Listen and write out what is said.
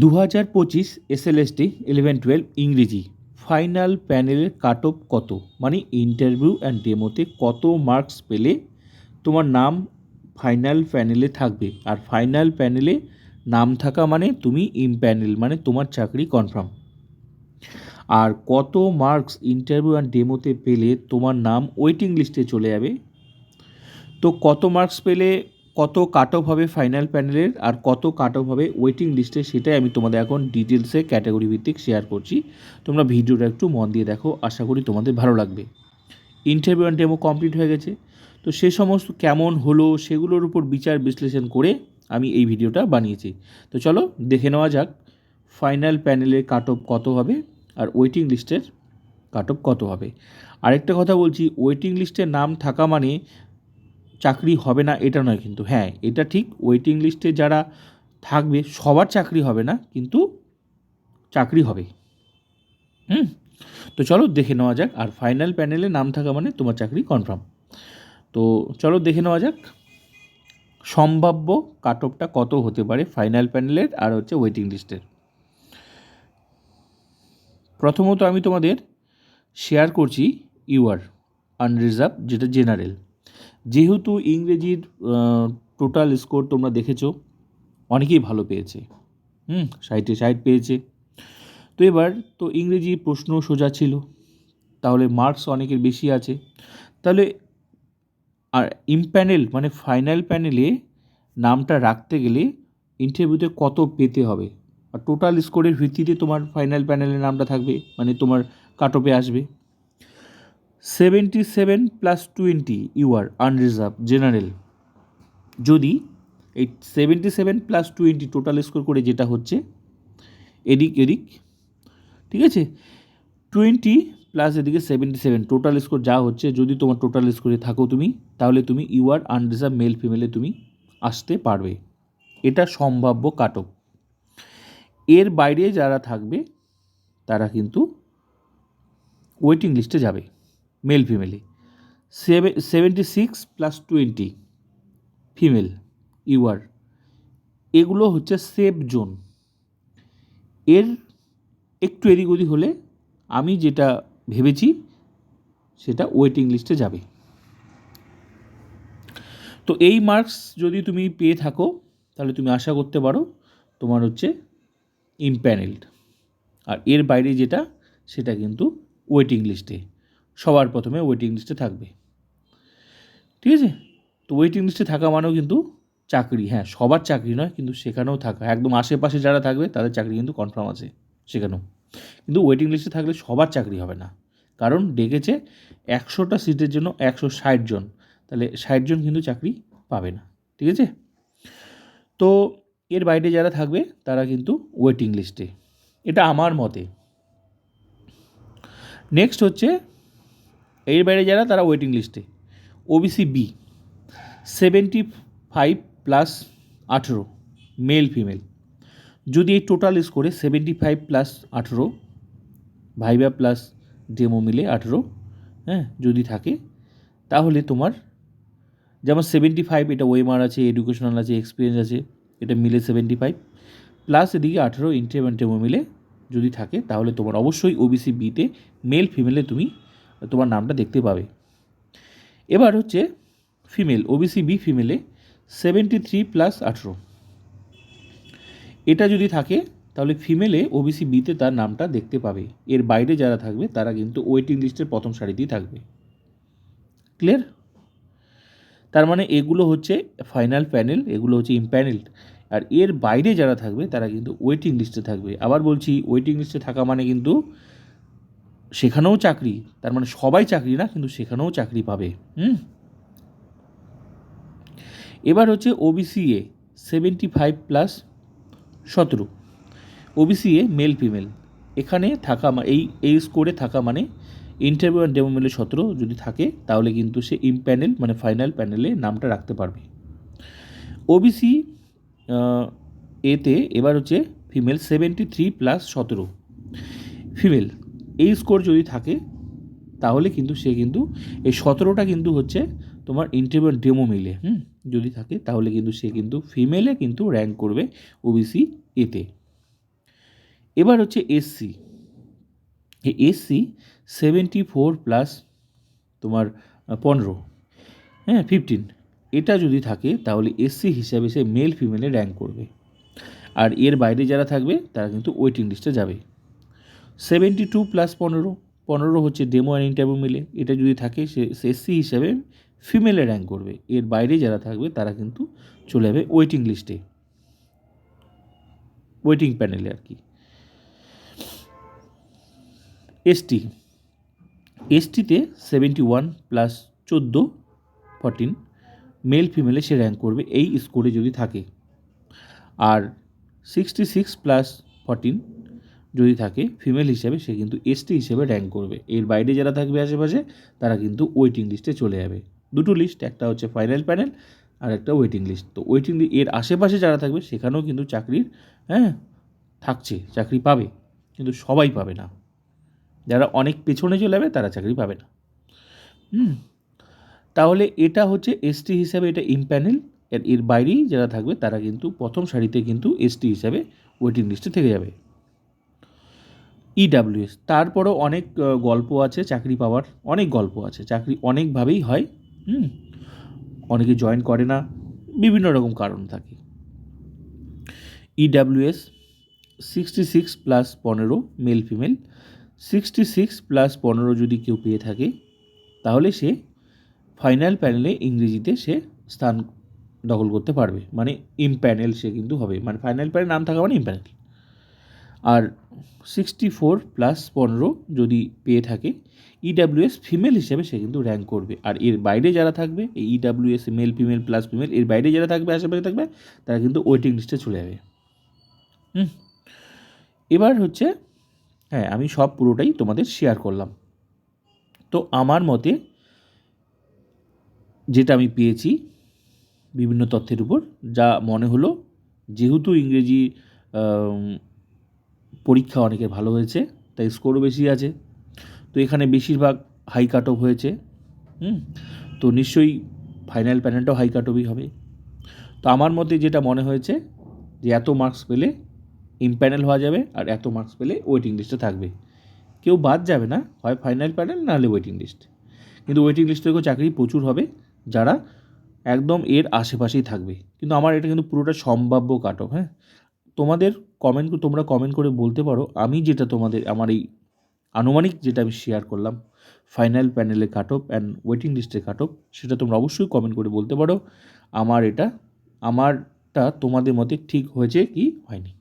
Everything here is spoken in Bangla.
দু হাজার পঁচিশ এসএলএসটি ইলেভেন টুয়েলভ ইংরেজি। ফাইনাল প্যানেলের কাট অফ কত? মানে ইন্টারভিউ অ্যান্ড ডেমোতে কত মার্কস পেলে তোমার নাম ফাইনাল প্যানেলে থাকবে। আর ফাইনাল প্যানেলে নাম থাকা মানে তুমি ইম প্যানেল মানে তোমার চাকরি কনফার্ম আর কত মার্কস ইন্টারভিউ অ্যান্ড ডেমোতে পেলে তোমার নাম ওয়েটিং লিস্টে চলে যাবে। তো কত মার্কস পেলে কত কাট অফ হবে ফাইনাল প্যানেলের আর কত কাট অফ হবে ওয়েটিং লিস্টে সেটাই আমি তোমাদের এখন ডিটেলসে ক্যাটাগরি ভিত্তিক শেয়ার করছি। তোমরা ভিডিওটা একটু মন দিয়ে দেখো, আশা করি তোমাদের ভালো লাগবে। ইন্টারভিউ অ্যান্ড ডেমো কমপ্লিট হয়ে গেছে। তো সে সমস্ত কেমন হলো সেগুলোর উপর বিচার বিশ্লেষণ করে আমি এই ভিডিওটা বানিয়েছি। তো চলো দেখে নেওয়া যাক ফাইনাল প্যানেলের কাট অফ কত হবে আর ওয়েটিং লিস্টের কাট অফ কত হবে। আরেকটা কথা বলছি ওয়েটিং লিস্টে নাম থাকা মানে চাকরি হবে না, এটা নয় কিন্তু। হ্যাঁ এটা ঠিক ওয়েটিং লিস্টে যারা থাকবে, সবার চাকরি হবে না, কিন্তু চাকরি হবে হুম? তো চলো দেখে নেওয়া যাক, আর ফাইনাল প্যানেলে নাম থাকা মানে তোমার চাকরি কনফার্ম তো চলো দেখে নেওয়া যাক, সম্ভাব্য কাট অফটা কত হতে পারে ফাইনাল প্যানেলের আর হচ্ছে ওয়েটিং লিস্টের প্রথমত আমি তোমাদের শেয়ার করছি ইউআর আনরিজার্ভ যেটা জেনারেল যেহেতু ইংরেজির টোটাল স্কোর তোমরা দেখেছ, অনেকেই ভালো পেয়েছে। হুম, ষাটে ষাট পেয়েছে। তো এবার তো ইংরেজি প্রশ্ন সোজা ছিল, তাহলে মার্কস অনেকের বেশি আছে। তাহলে, আর ইমপ্যানেল মানে ফাইনাল প্যানেলে নামটা রাখতে গেলে ইন্টারভিউতে কত পেতে হবে? আর টোটাল স্কোরের ভিত্তিতে তোমার ফাইনাল প্যানেলের নামটা থাকবে মানে তোমার কাট অফে আসবে। Seventy seven plus twenty U R unreserve general যদি এই seventy seven plus twenty total score করে যেটা হচ্ছে, এদিক এদিক, ঠিক আছে? টোয়েন্টি প্লাস এদিকে সেভেন্টি সেভেন টোটাল স্কোর যা হচ্ছে, যদি তোমার টোটাল স্কোরে থাকো তুমি, তাহলে তুমি ইউ আর আনরিজার্ভ মেল ফিমেলে তুমি আসতে পারবে। এটা সম্ভাব্য কাট অফ এর বাইরে যারা থাকবে, তারা কিন্তু ওয়েটিং লিস্টে যাবে। Male ফিমেলে seven seventy six plus twenty female UR এগুলো হচ্ছে সেফ জোন এর একটু এদিক ওদিক হলে আমি যেটা ভেবেছি, সেটা ওয়েটিং লিস্টে যাবে। তো এই মার্কস যদি তুমি পেয়ে থাকো, তাহলে তুমি আশা করতে পারো তোমার হচ্ছে ইমপ্যানেলড আর এর বাইরে যেটা, সেটা কিন্তু ওয়েটিং লিস্টে সবার প্রথমে ওয়েটিং লিস্টে থাকবে। ঠিক আছে? তো ওয়েটিং লিস্টে থাকা মানেও কিন্তু চাকরি। হ্যাঁ সবার চাকরি নয়, কিন্তু সেখানেও থাকা। একদম আশেপাশে যারা থাকবে, তাদের চাকরি কিন্তু কনফার্ম আছে সেখানেও। কিন্তু ওয়েটিং লিস্টে থাকলে সবার চাকরি হবে না। কারণ ডেকেছে একশোটা সিটের জন্য একশো ষাট জন। তাহলে ষাট জন কিন্তু চাকরি পাবে না। ঠিক আছে? তো এর বাইরে যারা থাকবে, তারা কিন্তু ওয়েটিং লিস্টে এটা আমার মতে। নেক্সট হচ্ছে এর বাইরে যারা, তারা ওয়েটিং লিস্টে OBC B seventy five plus আঠেরো মেল ফিমেল যদি এই টোটাল স্কোরে সেভেন্টি ফাইভ প্লাস আঠেরো, ভাইবা প্লাস ডেমো মিলে আঠেরো হ্যাঁ যদি থাকে, তাহলে তোমার, যেমন সেভেন্টি ফাইভ এটা ওয়েমার আছে এডুকেশনাল আছে এক্সপিরিয়েন্স আছে, এটা মিলে সেভেন্টি ফাইভ প্লাস এদিকে আঠেরো ইন্টেম টেমো মিলে যদি থাকে, তাহলে তোমার অবশ্যই ওবিসি বিতে মেল ফিমেলে তুমি তোমার নামটা দেখতে পাবে। এবার হচ্ছে ফিমেল ওবিসি বি ফিমেলে সেভেন্টি থ্রি প্লাস আঠেরো। এটা যদি থাকে, তাহলে ফিমেলে ওবিসি বিতে তার নামটা দেখতে পাবে। এর বাইরে যারা থাকবে, তারা কিন্তু ওয়েটিং লিস্টের প্রথম সারিতেই থাকবে। ক্লিয়ার তার মানে এগুলো হচ্ছে ফাইনাল প্যানেল এগুলো হচ্ছে ইমপ্যানেলড আর এর বাইরে যারা থাকবে, তারা কিন্তু ওয়েটিং লিস্টে থাকবে। আবার বলছি ওয়েটিং লিস্টে থাকা মানে কিন্তু সেখানেও চাকরি, তার মানে সবাই চাকরি না, কিন্তু সেখানেও চাকরি পাবে। হুম? এবার হচ্ছে OBC A seventy five plus সতেরো ওবিসি এ মেল ফিমেল এখানে থাকা এই এই স্কোরে থাকা মানে ইন্টারভিউ অ্যান্ড ডেমো মিলে সতেরো যদি থাকে, তাহলে কিন্তু সে ইম প্যানেল মানে ফাইনাল প্যানেলে নামটা রাখতে পারবে। ওবিসি এতে এবার হচ্ছে ফিমেল সেভেন্টি থ্রি প্লাস সতেরো ফিমেল এই স্কোর যদি থাকে, তাহলে কিন্তু সে কিন্তু, এই সতেরোটা কিন্তু হচ্ছে তোমার ইন্টারভিউ ডেমো মিলে, হুম? যদি থাকে, তাহলে কিন্তু সে কিন্তু ফিমেলে কিন্তু র্যাঙ্ক করবে ওবিসি এতে এবার হচ্ছে SC SC seventy four plus তোমার পনেরো হ্যাঁ ফিফটিন এটা যদি থাকে, তাহলে এসসি হিসাবে সে মেল ফিমেলে র্যাঙ্ক করবে। আর এর বাইরে যারা থাকবে, তারা কিন্তু ওয়েটিং লিস্টে যাবে। সেভেন্টি টু প্লাস পনেরো পনেরো হচ্ছে ডেমো অ্যান্ড ইন্টারভিউ মিলে। এটা যদি থাকে, সে এসসি হিসাবে ফিমেলে র্যাঙ্ক করবে। এর বাইরে যারা থাকবে, তারা কিন্তু চলে যাবে ওয়েটিং লিস্টে ওয়েটিং প্যানেলে আর কি। এসটি এসটিতে সেভেন্টি ওয়ান প্লাস চোদ্দ ফর্টিন মেল ফিমেলে সে র্যাঙ্ক করবে। এই স্কোরে যদি থাকে। আর সিক্সটি সিক্স প্লাস ফর্টিন যদি থাকে ফিমেল হিসেবে সে কিন্তু এসটি হিসেবে র্যাঙ্ক করবে। এর বাইরে যারা থাকবে আশেপাশে, তারা কিন্তু ওয়েটিং লিস্টে চলে যাবে। দুটো লিস্ট একটা হচ্ছে ফাইনাল প্যানেল আর একটা ওয়েটিং লিস্ট তো ওয়েটিং এর আশেপাশে যারা থাকবে, সেখানেও কিন্তু চাকরির হ্যাঁ থাকছে, চাকরি পাবে। কিন্তু সবাই পাবে না। যারা অনেক পেছনে চলে যাবে, তারা চাকরি পাবে না। হুম, তাহলে এটা হচ্ছে এসটি হিসাবে এটা ইমপ্যানেল এর এর বাইরেই যারা থাকবে, তারা কিন্তু প্রথম সারিতে কিন্তু এসটি হিসাবে ওয়েটিং লিস্টে থেকে যাবে। ইডাব্লিউএস তারপরও অনেক গল্প আছে, চাকরি পাওয়ার অনেক গল্প আছে। চাকরি অনেকভাবেই হয়, হুম? অনেকে জয়েন করে না, বিভিন্ন রকম কারণ থাকে। ইডাব্লিউএস সিক্সটি সিক্স প্লাস পনেরো male female sixty six plus পনেরো যদি কেউ পেয়ে থাকে, তাহলে সে ফাইনাল প্যানেলে ইংরেজিতে সে স্থান দখল করতে পারবে। মানে ইমপ্যানেল সে কিন্তু হবে। মানে ফাইনাল প্যানেল নাম থাকা মানে ইমপ্যানেল আর সিক্সটি ফোর প্লাস পনেরো যদি পেয়ে থাকে ইডাব্লিউএস ফিমেল হিসেবে সে কিন্তু র্যাঙ্ক করবে। আর এর বাইরে যারা থাকবে, এই EWS male female plus female এর বাইরে যারা থাকবে, আশেপাশে থাকবে, তারা কিন্তু ওয়েটিং লিস্টে চলে যাবে। হুম। এবার হচ্ছে হ্যাঁ আমি সব পুরোটাই তোমাদের শেয়ার করলাম। তো আমার মতে, যেটা আমি পেয়েছি বিভিন্ন তথ্যের উপর, যা মনে হলো, যেহেতু ইংরেজি পরীক্ষা অনেকের ভালো হয়েছে, তাই স্কোরও বেশি আছে। তো এখানে বেশিরভাগ হাই কাট অফ হয়েছে, হুম? তো নিশ্চয়ই ফাইনাল প্যানেলটাও হাই কাট অফই হবে। তো আমার মতে যেটা মনে হয়েছে, যে এত মার্কস পেলে ইমপ্যানেল হওয়া যাবে আর এত মার্কস পেলে ওয়েটিং লিস্টে থাকবে। কেউ বাদ যাবে না, হয় ফাইনাল প্যানেল নাহলে ওয়েটিং লিস্ট কিন্তু ওয়েটিং লিস্ট থেকেও চাকরি প্রচুর হবে, যারা একদম এর আশেপাশেই থাকবে। কিন্তু আমার এটা কিন্তু পুরোটা সম্ভাব্য কাট অফ হ্যাঁ? তোমাদের কমেন্ট তোমরা কমেন্ট করে বলতে পারো, আমি যেটা তোমাদের, আমার এই আনুমানিক যেটা আমি শেয়ার করলাম ফাইনাল প্যানেলে কাট অফ অ্যান্ড ওয়েটিং লিস্টে কাট অফ সেটা তোমরা অবশ্যই কমেন্ট করে বলতে পারো। আমার এটা, আমারটা তোমাদের মতে ঠিক হয়েছে কি হয়নি?